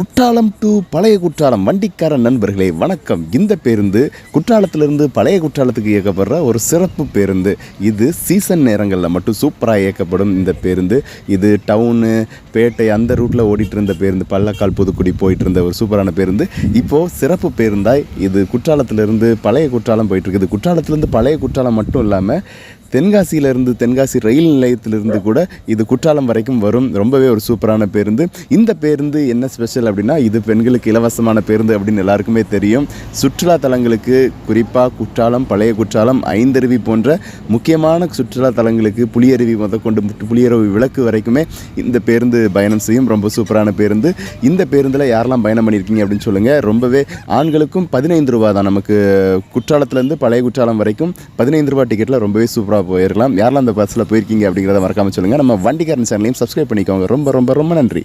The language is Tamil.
குற்றாலம் டு பழைய குற்றாலம் வண்டிக்கார நண்பர்களே வணக்கம். இந்த பேருந்து குற்றாலத்திலிருந்து பழைய குற்றாலத்துக்கு இயக்கப்படுற ஒரு சிறப்பு பேருந்து. இது சீசன் நேரங்களில் மட்டும் சூப்பராக இயக்கப்படும் இந்த பேருந்து. இது டவுனு பேட்டை அந்த ரூட்டில் ஓடிட்டு இருந்த பேருந்து பள்ளக்கால் புதுக்குடி போயிட்டு இருந்த ஒரு சூப்பரான பேருந்து. இப்போது சிறப்பு பேருந்தாய். இது குற்றாலத்திலிருந்து பழைய குற்றாலம் போயிட்டுருக்குது குற்றாலத்திலேருந்து பழைய குற்றாலம் மட்டும் இல்லாமல் தென்காசியிலிருந்து தென்காசி ரயில் நிலையத்திலிருந்து கூட இது குற்றாலம் வரைக்கும் வரும். ரொம்பவே ஒரு சூப்பரான பேருந்து. இந்த பேருந்து என்ன ஸ்பெஷல் அப்படின்னா இது பெண்களுக்கு இலவசமான பேருந்து அப்படின்னு எல்லாருக்குமே தெரியும். சுற்றுலா தலங்களுக்கு குறிப்பாக குற்றாலம் பழைய குற்றாலம் ஐந்தருவி போன்ற முக்கியமான சுற்றுலா தலங்களுக்கு புளியருவி முதற்கொண்டு முட்டு- புளியருவி விளக்கு வரைக்குமே இந்த பேருந்து பயணம் செய்யும். ரொம்ப சூப்பரான பேருந்து. இந்த பேருந்தில் யாரெல்லாம் பயணம் பண்ணியிருக்கீங்க அப்படின்னு சொல்லுங்கள் ரொம்பவே ஆண்களுக்கும் பதினைந்து ரூபா தான். நமக்கு குற்றாலத்துலேருந்து பழைய குற்றாலம் வரைக்கும் பதினைந்து ரூபா டிக்கெட்டில் ரொம்பவே சூப்பராக போயிருக்கலாம் யாரெல்லாம் அந்த பஸ்ஸில் போயிருக்கீங்க அப்படிங்கிறத மறக்காம சொல்லுங்கள் நம்ம வண்டிக்காரன் சேனலையும் சப்ஸ்கிரைப் பண்ணிக்கோங்க. ரொம்ப ரொம்ப ரொம்ப நன்றி.